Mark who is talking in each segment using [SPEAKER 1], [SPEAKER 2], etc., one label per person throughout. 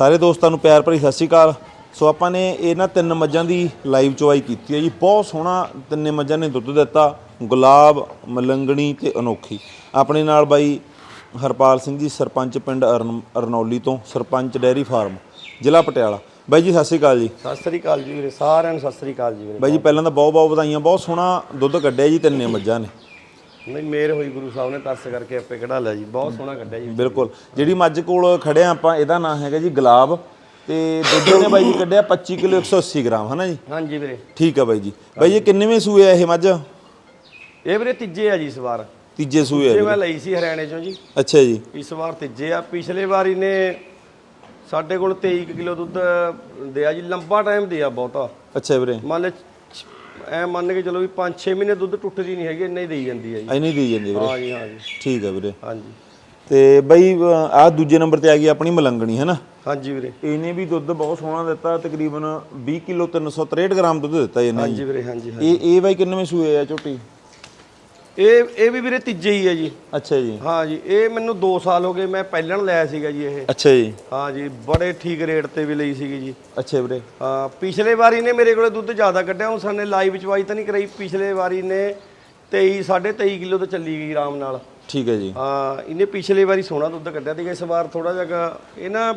[SPEAKER 1] ਸਾਰੇ ਦੋਸਤਾਂ ਨੂੰ ਪਿਆਰ ਭਰੀ ਸਤਿ ਸ਼੍ਰੀ ਅਕਾਲ। ਸੋ ਆਪਾਂ ਨੇ ਇਹਨਾਂ ਤਿੰਨ ਮੱਝਾਂ ਦੀ ਲਾਈਵ ਚੁਆਈ ਕੀਤੀ ਹੈ ਜੀ। ਬਹੁਤ ਸੋਹਣਾ ਤਿੰਨੇ ਮੱਝਾਂ ਨੇ ਦੁੱਧ ਦਿੱਤਾ। ਗੁਲਾਬ ਮਲੰਗਣੀ ਤੇ ਅਨੋਖੀ। ਆਪਣੇ ਨਾਲ ਬਾਈ ਹਰਪਾਲ ਸਿੰਘ ਜੀ ਸਰਪੰਚ ਪਿੰਡ ਅਰਨ- ਅਰਨੌਲੀ ਤੋਂ ਸਰਪੰਚ ਡੈਰੀ ਫਾਰਮ ਜ਼ਿਲ੍ਹਾ ਪਟਿਆਲਾ। ਬਾਈ ਜੀ ਸਤਿ ਸ਼੍ਰੀ ਅਕਾਲ ਜੀ।
[SPEAKER 2] ਸਤਿ ਸ੍ਰੀ ਅਕਾਲ ਜੀ ਵੀਰੇ ਸਾਰਿਆਂ ਨੂੰ ਸਤਿ ਸ੍ਰੀ ਅਕਾਲ ਜੀ ਵੀਰੇ।
[SPEAKER 1] ਬਾਈ ਜੀ ਪਹਿਲਾਂ ਤਾਂ ਬਹੁਤ ਬਹੁਤ ਵਧਾਈਆਂ ਬਹੁਤ ਸੋਹਣਾ ਦੁੱਧ ਕੱਢਿਆ ਜੀ ਤਿੰਨੇ ਮੱਝਾਂ ਨੇ।
[SPEAKER 2] ਨਹੀਂ ਮੇਰ ਹੋਈ ਗੁਰੂ ਸਾਹਿਬ ਨੇ ਤਰਸ ਕਰਕੇ ਆਪੇ ਕਢਾ ਲਿਆ ਜੀ। ਬਹੁਤ ਸੋਹਣਾ ਕੱਢਿਆ ਜੀ।
[SPEAKER 1] ਬਿਲਕੁਲ। ਜਿਹੜੀ ਮੱਝ ਕੋਲ ਖੜਿਆ ਆਪਾਂ ਇਹਦਾ ਨਾਮ ਹੈਗਾ ਜੀ ਗੁਲਾਬ। ਤੇ ਦੁੱਧ ਨੇ ਬਾਈ ਜੀ ਕੱਢਿਆ 25 ਕਿਲੋ 180 ਗ੍ਰਾਮ ਹਨਾ ਜੀ?
[SPEAKER 2] ਹਾਂਜੀ ਵੀਰੇ।
[SPEAKER 1] ਠੀਕ ਆ ਬਾਈ ਜੀ। ਬਾਈ ਜੀ ਕਿੰਨੇਵੇਂ ਸੂਏ ਆ ਇਹ ਮੱਝ?
[SPEAKER 2] ਇਹ ਵੀਰੇ ਤੀਜੇ ਆ ਜੀ ਇਸ ਵਾਰ।
[SPEAKER 1] ਤੀਜੇ ਸੂਏ ਆ
[SPEAKER 2] ਜੀ। ਮੈਂ ਲਈ ਸੀ ਹਰਿਆਣੇ ਚੋਂ ਜੀ।
[SPEAKER 1] ਅੱਛਾ ਜੀ।
[SPEAKER 2] ਇਸ ਵਾਰ ਤੀਜੇ ਆ। ਪਿਛਲੇ ਵਾਰੀ ਨੇ ਸਾਡੇ ਕੋਲ 23 ਕਿਲੋ ਦੁੱਧ ਦਿਆ ਜੀ। ਲੰਬਾ ਟਾਈਮ ਦਿਆ ਬਹੁਤਾ।
[SPEAKER 1] ਅੱਛਾ ਵੀਰੇ।
[SPEAKER 2] ਮੰਨ ਲੈ ਐ ਮੰਨ ਕੇ ਚਲੋ ਵੀ 5-6 ਮਹੀਨੇ ਦੁੱਧ ਟੁੱਟਦੀ ਨਹੀਂ ਹੈਗੀ ਇੰਨਾ ਹੀ ਦੇਈ ਜਾਂਦੀ ਹੈ ਜੀ।
[SPEAKER 1] ਐਨੀ ਦੀ ਜਾਂਦੀ ਵੀਰੇ।
[SPEAKER 2] ਹਾਂ ਜੀ ਹਾਂ ਜੀ।
[SPEAKER 1] ਠੀਕ ਆ ਵੀਰੇ।
[SPEAKER 2] ਹਾਂਜੀ।
[SPEAKER 1] ਤੇ ਬਾਈ ਆ ਦੂਜੇ ਨੰਬਰ ਤੇ ਆ ਗਈ ਆਪਣੀ ਮਲੰਗਣੀ ਹੈ ਨਾ?
[SPEAKER 2] ਹਾਂਜੀ ਵੀਰੇ।
[SPEAKER 1] ਇਹਨੇ ਵੀ ਦੁੱਧ ਬਹੁਤ ਸੋਹਣਾ ਦਿੱਤਾ ਤਕਰੀਬਨ 20 ਕਿਲੋ 363 ਗ੍ਰਾਮ ਦੁੱਧ ਦਿੱਤਾ ਇਹਨੇ
[SPEAKER 2] ਹਾਂਜੀ ਵੀਰੇ ਹਾਂਜੀ ਹਾਂਜੀ।
[SPEAKER 1] ਇਹ ਇਹ ਬਾਈ ਕਿੰਨੇਵੇਂ ਸੂਏ ਆ ਝੋਟੀ?
[SPEAKER 2] ਇਹ ਇਹ ਵੀ ਵੀਰੇ ਤੀਜੇ ਹੀ ਹੈ ਜੀ।
[SPEAKER 1] ਅੱਛਾ ਜੀ।
[SPEAKER 2] ਹਾਂ ਜੀ ਇਹ ਮੈਨੂੰ 2 ਸਾਲ ਹੋ ਗਏ ਮੈਂ ਪਹਿਲਣ ਲਿਆ ਸੀਗਾ ਜੀ ਇਹ।
[SPEAKER 1] ਅੱਛਾ ਜੀ।
[SPEAKER 2] ਹਾਂ ਜੀ ਬੜੇ ਠੀਕ ਰੇਟ ਤੇ ਵੀ ਲਈ ਸੀਗੀ ਜੀ।
[SPEAKER 1] ਅੱਛਾ ਵੀਰੇ।
[SPEAKER 2] ਹਾਂ ਪਿਛਲੇ ਵਾਰੀ ਨੇ ਮੇਰੇ ਕੋਲੇ ਦੁੱਧ ਜ਼ਿਆਦਾ ਕੱਢਿਆ ਹੁਣ ਸਾਨੇ ਲਾਈਵ ਚਵਾਈ ਤਾਂ ਨਹੀਂ ਕਰਾਈ। ਪਿਛਲੇ ਵਾਰੀ ਨੇ 23 23.5 ਕਿਲੋ ਤੇ ਚੱਲੀ ਗਈ ਆਰਾਮ ਨਾਲ।
[SPEAKER 1] ਠੀਕ ਹੈ ਜੀ।
[SPEAKER 2] ਹਾਂ ਇਹਨੇ ਪਿਛਲੇ ਵਾਰੀ ਸੋਹਣਾ ਦੁੱਧ ਕੱਢਿਆ ਸੀਗਾ ਇਸ ਵਾਰ ਥੋੜਾ ਜਿਹਾ ਇਹ ਨਾ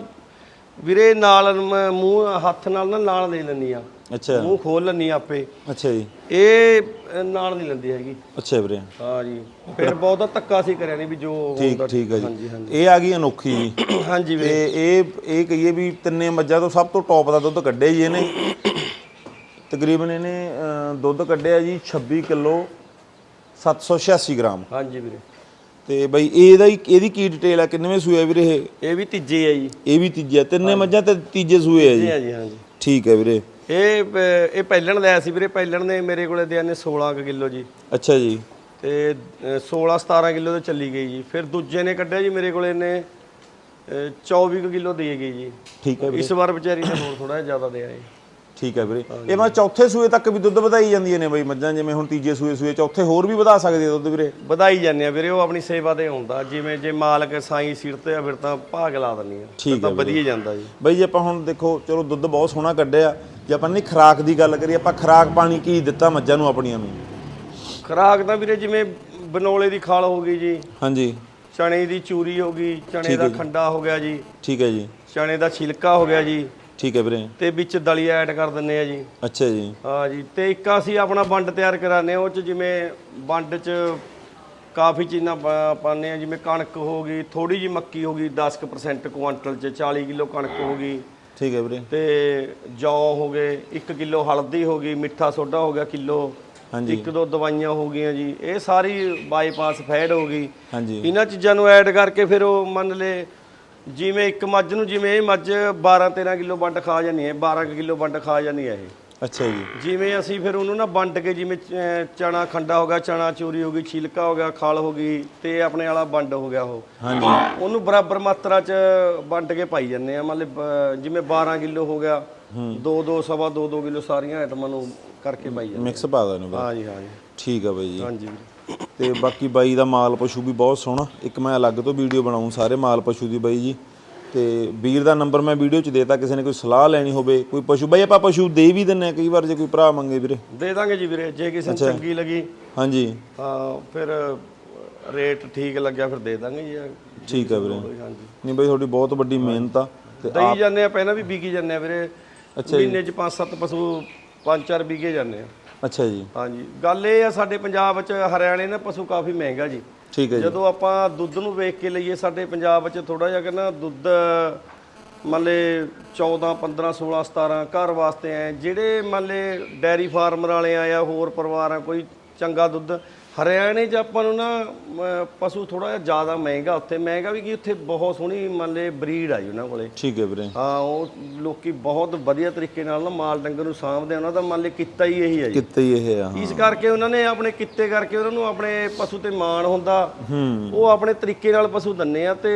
[SPEAKER 2] ਵੀਰੇ ਨਾਲ ਮ- ਮੂੰਹ ਹੱਥ ਨਾਲ ਨਾ ਨਾਲ ਲੈ ਲੈਂਦੀ ਆ।
[SPEAKER 1] ਅੱਛਾ।
[SPEAKER 2] ਮੂੰਹ ਖੋਲ ਲੈਂਦੀ ਆ ਆਪੇ।
[SPEAKER 1] ਅੱਛਾ ਜੀ।
[SPEAKER 2] ਇਹ ਅ, ਨਾਲ ਨਹੀਂ ਲੈਂਦੀ ਹੈਗੀ।
[SPEAKER 1] ਅੱਛਾ ਵੀਰੇ।
[SPEAKER 2] ਹਾਂ ਜੀ। ਫਿਰ ਬਹੁਤਾ ਧੱਕਾ ਸੀ ਕਰਿਆ ਨਹੀਂ ਵੀ ਜੋ
[SPEAKER 1] ਠੀਕ ਠੀਕ ਹੈ ਜੀ। ਇਹ ਆ ਗਈ ਅਨੋਖੀ ਜੀ।
[SPEAKER 2] ਹਾਂਜੀ ਵੀਰੇ।
[SPEAKER 1] ਤੇ ਇਹ ਇਹ ਕਹੀਏ ਵੀ ਤਿੰਨੇ ਮੱਝਾਂ ਤੋਂ ਸਭ ਤੋਂ ਟੌਪ ਦਾ ਦੁੱਧ ਕੱਢਿਆ ਜੀ ਇਹਨੇ। ਤਕਰੀਬਨ ਇਹਨੇ ਅਹ, ਦੁੱਧ ਕੱਢਿਆ ਜੀ 26 ਕਿਲੋ 786 ਗ੍ਰਾਮ।
[SPEAKER 2] ਹਾਂਜੀ ਵੀਰੇ।
[SPEAKER 1] ਤੇ ਬਈ ਇਹਦਾ ਹੀ ਇਹਦੀ ਕੀ ਡਿਟੇਲ ਆ? ਕਿੰਨੇਵੇਂ ਸੂਏ ਆ ਵੀਰੇ ਇਹ?
[SPEAKER 2] ਇਹ ਵੀ ਤੀਜੇ ਹੈ ਜੀ।
[SPEAKER 1] ਇਹ ਵੀ ਤੀਜਾ ਤਿੰਨੇ ਮੱਝਾਂ ਤੇ ਤੀਜੇ ਸੂਏ ਆ
[SPEAKER 2] ਜੀ?
[SPEAKER 1] ਜੀ
[SPEAKER 2] ਹਾਂ ਜੀ ਹਾਂ ਜੀ।
[SPEAKER 1] ਠੀਕ ਹੈ ਵੀਰੇ।
[SPEAKER 2] ਇਹ ਪ- ਇਹ ਪਹਿਲਣ ਲਿਆ ਸੀ ਵੀਰੇ। ਪਹਿਲਣ ਨੇ ਮੇਰੇ ਕੋਲੇ ਦਿਆ ਨੇ 16 ਕਿਲੋ ਜੀ।
[SPEAKER 1] ਅੱਛਾ ਜੀ।
[SPEAKER 2] ਤੇ ਅ, 16 17 ਕਿਲੋ ਤੇ ਚੱਲੀ ਗਈ ਜੀ। ਫਿਰ ਦੂਜੇ ਨੇ ਕੱਢਿਆ ਜੀ ਮੇਰੇ ਕੋਲੇ ਨੇ ਅ, 24 ਕਿਲੋ ਦੇ ਗਈ ਜੀ।
[SPEAKER 1] ਠੀਕ ਹੈ ਵੀਰੇ।
[SPEAKER 2] ਇਸ ਵਾਰ ਵਿਚਾਰੀ ਨੇ ਹੋਰ ਥੋੜਾ ਜ਼ਿਆਦਾ ਦਿਆ ਜੀ
[SPEAKER 1] ਠੀਕ ਹੈ ਵੀਰੇ। ਇਹ ਮੈਂ ਚੌਥੇ ਸੂਏ ਤੱਕ ਵੀ ਦੁੱਧ ਵਧਾਈ ਜਾਂਦੀਆਂ ਨੇ ਬਈ ਮੱਝਾਂ ਜਿਵੇਂ ਹੁਣ ਤੀਜੇ ਸੂਏ ਸੂਏ ਚੌਥੇ ਹੋਰ ਵੀ ਵਧਾ ਸਕਦੇ ਦੁੱਧ ਵੀਰੇ।
[SPEAKER 2] ਵਧਾਈ ਜਾਂਦੇ ਆ ਵੀਰੇ ਉਹ ਆਪਣੀ ਸੇਵਾ ਤੇ ਆਉਂਦਾ। ਜਿਵੇਂ ਜੇ ਮਾਲਕ ਸਾਈ ਸਿਰ ਤੇ ਆ ਫਿਰ ਤਾਂ ਭਾਗ ਲਾ ਦਿੰਦੀ ਆ। ਫਿਰ ਤਾਂ ਵਧੀਆ ਜਾਂਦਾ ਜੀ।
[SPEAKER 1] ਬਈ ਜੇ ਆਪਾਂ ਹੁਣ ਦੇਖੋ ਚਲੋ ਦੁੱਧ ਬਹੁਤ ਸੋਹਣਾ ਕੱਢਿਆ। ਜੇ ਆਪਾਂ ਨਹੀਂ ਖਰਾਕ ਦੀ ਗੱਲ ਕਰੀਏ ਆਪਾਂ ਖਰਾਕ ਪਾਣੀ ਕੀ ਦਿੱਤਾ ਮੱਝਾਂ ਨੂੰ ਆਪਣੀਆਂ ਨੂੰ
[SPEAKER 2] ਖਰਾਕ ਤਾਂ ਵੀਰੇ ਜਿਵੇਂ ਬਨੋਲੇ ਦੀ ਖਾਲ ਹੋ ਗਈ ਜੀ।
[SPEAKER 1] ਹਾਂਜੀ।
[SPEAKER 2] ਚਣੇ ਦੀ ਚੂਰੀ ਹੋ ਗਈ ਚਣੇ ਦਾ ਖੰਡਾ ਹੋ ਗਿਆ ਜੀ।
[SPEAKER 1] ਠੀਕ ਹੈ ਜੀ।
[SPEAKER 2] ਚਣੇ ਦਾ ਛਿਲਕਾ ਹੋ ਗਿਆ ਜੀ।
[SPEAKER 1] ਠੀਕ ਹੈ ਵੀਰੇ।
[SPEAKER 2] ਤੇ ਵਿੱਚ ਦਲੀਆ ਐਡ ਕਰ ਦਿੰਨੇ ਆ ਜੀ।
[SPEAKER 1] ਅੱਛਾ ਜੀ।
[SPEAKER 2] ਹਾਂ ਜੀ ਤੇ ਇੱਕ ਅਸੀਂ ਆਪਣਾ ਵੰਡ ਤਿਆਰ ਕਰਾਨੇ ਉਹ ਚ ਜਿਵੇਂ ਵੰਡ ਚ ਕਾਫੀ ਚੀਜ਼ਾਂ ਪਾਉਂਦੇ ਆ ਜਿਵੇਂ ਕਣਕ ਹੋ ਗਈ ਥੋੜੀ ਜੀ ਮੱਕੀ ਹੋ ਗਈ 10% ਕੁਆਂਟਲ ਚ 40 ਕਿਲੋ ਕਣਕ ਹੋ ਗਈ।
[SPEAKER 1] ਠੀਕ ਹੈ ਵੀਰੇ।
[SPEAKER 2] ਤੇ ਜੌ ਹੋ ਗਏ 1 ਕਿਲੋ ਹਲਦੀ ਹੋ ਗਈ ਮਿੱਠਾ ਸੋਡਾ ਹੋ ਗਿਆ ਕਿਲੋ।
[SPEAKER 1] ਹਾਂਜੀ।
[SPEAKER 2] ਇੱਕ ਦੋ ਦਵਾਈਆਂ ਹੋ ਗਈਆਂ ਜੀ ਇਹ ਸਾਰੀ ਬਾਈਪਾਸ ਫੈਡ ਹੋ ਗਈ।
[SPEAKER 1] ਹਾਂਜੀ।
[SPEAKER 2] ਇਹਨਾਂ ਚੀਜ਼ਾਂ ਨੂੰ ਐਡ ਕਰਕੇ ਫਿਰ ਉਹ ਮੰਨ ਲੈ ਜਿਵੇਂ ਇੱਕ ਮੱਝ ਨੂੰ ਜਿਵੇਂ ਇਹ ਮੱਝ 12 13 ਕਿਲੋ ਵੰਡ ਖਾ ਜਾਂਦੀ ਹੈ 12 ਕਿਲੋ ਵੰਡ ਖਾ ਜਾਂਦੀ ਹੈ ਇਹ।
[SPEAKER 1] ਅੱਛਾ ਜੀ।
[SPEAKER 2] ਜਿਵੇਂ ਅਸੀਂ ਫਿਰ ਉਹਨੂੰ ਨਾ ਵੰਡ ਕੇ ਜਿਵੇਂ ਚ- ਚਣਾ ਖੰਡਾ ਹੋ ਗਿਆ ਚਣਾ ਚੂਰੀ ਹੋ ਗਈ ਛਿਲਕਾ ਹੋ ਗਿਆ ਖਲ ਹੋ ਗਈ ਤੇ ਆਪਣੇ ਵਾਲਾ ਵੰਡ ਹੋ ਗਿਆ ਉਹ।
[SPEAKER 1] ਹਾਂਜੀ।
[SPEAKER 2] ਉਹਨੂੰ ਬਰਾਬਰ ਮਾਤਰਾ ਚ ਵੰਡ ਕੇ ਪਾਈ ਜਾਂਦੇ ਆ। ਮਤਲਬ ਅਹ, ਜਿਵੇਂ 12 ਕਿਲੋ ਹੋ ਗਿਆ 2 2 ਸਵਾ 2 2 ਕਿਲੋ ਸਾਰੀਆਂ ਆਈਟਮਾਂ ਨੂੰ ਕਰਕੇ ਪਾਈ ਜਾਂਦੇ
[SPEAKER 1] ਮਿਕਸ ਪਾ ਦੇਣੇ ਬਈ
[SPEAKER 2] ਹਾਂ ਜੀ ਹਾਂ ਜੀ
[SPEAKER 1] ਠੀਕ ਆ ਬਈ ਜੀ।
[SPEAKER 2] ਹਾਂਜੀ ਵੀਰੇ।
[SPEAKER 1] ਤੇ ਬਾਕੀ ਬਾਈ ਦਾ ਮਾਲ ਪਸ਼ੂ ਵੀ ਬਹੁਤ ਸੋਹਣਾ। ਇੱਕ ਮੈਂ ਅਲੱਗ ਤੋਂ ਵੀਡੀਓ ਬਣਾਉਂ ਸਾਰੇ ਮਾਲ ਪਸ਼ੂ ਦੀ ਬਾਈ ਜੀ। ਤੇ ਵੀਰ ਦਾ ਨੰਬਰ ਮੈਂ ਵੀਡੀਓ 'ਚ ਦੇਤਾ ਕਿਸੇ ਨੇ ਕੋਈ ਸਲਾਹ ਲੈਣੀ ਹੋਵੇ ਕੋਈ ਪਸ਼ੂ ਬਾਈ ਆਪਾਂ ਪਸ਼ੂ ਦੇ ਵੀ ਦਿੰਨੇ ਆ ਕਈ ਵਾਰ ਜੇ ਕੋਈ ਭਰਾ ਮੰਗੇ ਵੀਰੇ।
[SPEAKER 2] ਦੇ ਦਾਂਗੇ ਜੀ ਵੀਰੇ ਜੇ ਕਿਸੇ ਨੂੰ ਚੰਗੀ ਲੱਗੀ
[SPEAKER 1] ਹਾਂਜੀ।
[SPEAKER 2] ਤਾਂ ਫਿਰ ਰੇਟ ਠੀਕ ਲੱਗਿਆ ਫਿਰ ਦੇ ਦਾਂਗੇ ਜੀ।
[SPEAKER 1] ਠੀਕ ਆ ਵੀਰੇ।
[SPEAKER 2] ਹਾਂਜੀ।
[SPEAKER 1] ਨਹੀਂ ਬਾਈ ਤੁਹਾਡੀ ਬਹੁਤ ਵੱਡੀ ਮਿਹਨਤ ਆ ਤੇ
[SPEAKER 2] ਦਈ ਜਾਂਦੇ ਆ ਪਹਿਲਾਂ ਵੀ ਵਿਕੀ ਜਾਂਦੇ ਆ ਵੀਰੇ। ਮਹੀਨੇ ਚ 5-7 ਪਸ਼ੂ 5-4 ਵਿਕੇ ਜਾਂਦੇ ਆ।
[SPEAKER 1] ਅੱਛਾ ਜੀ।
[SPEAKER 2] ਹਾਂਜੀ। ਗੱਲ ਇਹ ਆ ਸਾਡੇ ਪੰਜਾਬ ਵਿੱਚ ਹਰਿਆਣੇ ਨਾ ਪਸ਼ੂ ਕਾਫੀ ਮਹਿੰਗਾ ਜੀ।
[SPEAKER 1] ਠੀਕ ਹੈ ਜੀ।
[SPEAKER 2] ਜਦੋਂ ਆਪਾਂ ਦੁੱਧ ਨੂੰ ਵੇਖ ਕੇ ਲਈਏ ਸਾਡੇ ਪੰਜਾਬ ਵਿੱਚ ਥੋੜਾ ਜਿਹਾ ਕਿ ਨਾ ਦੁੱਧ ਮੰਨ ਲੇ 14 15 16 17 ਘਰ ਵਾਸਤੇ ਆ ਜਿਹੜੇ ਮੰਨ ਲੇ ਡੈਰੀ ਫਾਰਮਰ ਵਾਲੇ ਆ ਜਾਂ ਹੋਰ ਪਰਿਵਾਰ ਆ ਕੋਈ ਚੰਗਾ ਦੁੱਧ ਹਰਿਆਣੇ 'ਚ ਆਪਾਂ ਨੂੰ ਨਾ ਪਸ਼ੂ ਥੋੜਾ ਜਿਹਾ ਜ਼ਿਆਦਾ ਮਹਿੰਗਾ ਉੱਥੇ। ਮਹਿੰਗਾ ਵੀ ਕੀ ਉੱਥੇ ਬਹੁਤ ਸੋਹਣੀ ਮੰਨ ਲੇ ਬਰੀਡ ਆ ਜੀ ਉਹਨਾਂ ਕੋਲੇ।
[SPEAKER 1] ਠੀਕ ਹੈ ਵੀਰੇ।
[SPEAKER 2] ਹਾਂ ਉਹ ਲੋਕੀ ਬਹੁਤ ਵਧੀਆ ਤਰੀਕੇ ਨਾਲ ਨਾ ਮਾਲ ਡੰਗਰ ਨੂੰ ਸਾਂਭਦੇ ਆ ਉਹਨਾਂ ਦਾ ਮੰਨ ਲੇ ਕਿੱਤਾ ਹੀ ਇਹੀ ਹੈ ਜੀ।
[SPEAKER 1] ਕਿੱਤੇ ਹੀ ਇਹ ਆ ਹਾਂ।
[SPEAKER 2] ਇਸ ਕਰਕੇ ਉਹਨਾਂ ਨੇ ਆਪਣੇ ਕਿੱਤੇ ਕਰਕੇ ਉਹਨਾਂ ਨੂੰ ਆਪਣੇ ਪਸ਼ੂ ਤੇ ਮਾਣ ਹੁੰਦਾ।
[SPEAKER 1] ਹੂੰ।
[SPEAKER 2] ਉਹ ਆਪਣੇ ਤਰੀਕੇ ਨਾਲ ਪਸ਼ੂ ਦੰਨੇ ਆ ਤੇ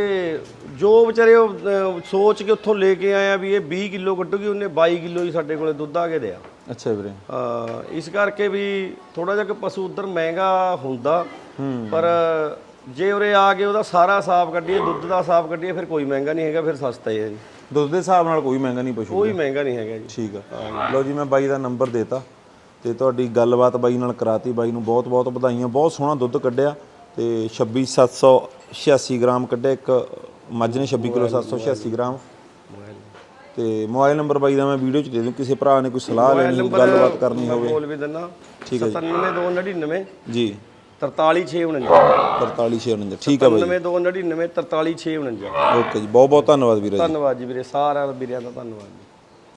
[SPEAKER 2] ਜੋ ਵਿਚਾਰੇ ਉਹ ਅਹ, ਸੋਚ ਕੇ ਉੱਥੋਂ ਲੈ ਕੇ ਆਇਆ ਵੀ ਇਹ 20 ਕਿਲੋ ਕੱਢੂਗੀ ਉਹਨੇ 22 ਕਿਲੋ ਹੀ ਸਾਡੇ ਕੋਲੇ ਦੁੱਧ ਆ ਕੇ ਦਿਆ।
[SPEAKER 1] ਅੱਛਾ ਵੀਰੇ।
[SPEAKER 2] ਅਹ, ਇਸ ਕਰਕੇ ਵੀ ਥੋੜਾ ਜਿਹਾ ਕਿ ਪਸ਼ੂ ਉਧਰ ਮਹਿੰਗਾ ਹੁੰਦਾ ਪਰ ਜੇ ਉਰੇ ਆ ਕੇ ਉਹਦਾ ਸਾਰਾ ਸਾਫ਼ ਕੱਢੀਏ ਦੁੱਧ ਦਾ ਸਾਫ਼ ਕੱਢੀਏ ਫਿਰ ਕੋਈ ਮਹਿੰਗਾ ਨਹੀਂ ਹੈਗਾ ਫਿਰ ਸਸਤਾ ਹੀ ਹੈ ਜੀ।
[SPEAKER 1] ਦੁੱਧ ਦੇ ਹਿਸਾਬ ਨਾਲ ਕੋਈ ਮਹਿੰਗਾ ਨਹੀਂ ਪਸ਼ੂ
[SPEAKER 2] ਕੋਈ ਮਹਿੰਗਾ ਨਹੀਂ ਹੈਗਾ ਜੀ।
[SPEAKER 1] ਠੀਕ ਆ। ਲਓ ਜੀ ਮੈਂ ਬਾਈ ਦਾ ਨੰਬਰ ਦੇਤਾ ਤੇ ਤੁਹਾਡੀ ਗੱਲਬਾਤ ਬਾਈ ਨਾਲ ਕਰਾਤੀ। ਬਾਈ ਨੂੰ ਬਹੁਤ ਬਹੁਤ ਵਧਾਈਆਂ। ਬਹੁਤ ਸੋਹਣਾ ਦੁੱਧ ਕੱਢਿਆ ਤੇ 26786 ਗ੍ਰਾਮ ਕੱਢਿਆ। ਇੱਕ ਮੱਝ ਨੇ 26 ਕਿਲੋ 786 ਗ੍ਰਾਮ। ਤੇ ਮੋਬਾਈਲ ਨੰਬਰ ਬਾਈ ਦਾ ਮੈਂ ਵੀਡੀਓ ਚ ਦੇ ਦੂੰ ਕਿਸੇ ਭਰਾ ਨੇ ਕੋਈ ਸਲਾਹ ਲੈਣੀ ਗੱਲਬਾਤ ਕਰਨੀ ਹੋਵੇ।
[SPEAKER 2] ਬੋਲ ਵੀ ਦਿੰਨਾ
[SPEAKER 1] ਠੀਕ ਹੈ
[SPEAKER 2] 97299
[SPEAKER 1] ਜੀ।
[SPEAKER 2] 43649
[SPEAKER 1] 43649 ਠੀਕ ਆ ਬਾਈ
[SPEAKER 2] 97299 43649
[SPEAKER 1] ਓਕੇ ਜੀ। ਬਹੁਤ ਬਹੁਤ ਧੰਨਵਾਦ ਵੀਰੇ ਜੀ।
[SPEAKER 2] ਧੰਨਵਾਦ ਜੀ ਵੀਰੇ ਸਾਰਿਆਂ ਦਾ ਵੀਰਿਆਂ ਦਾ ਧੰਨਵਾਦ ਜੀ।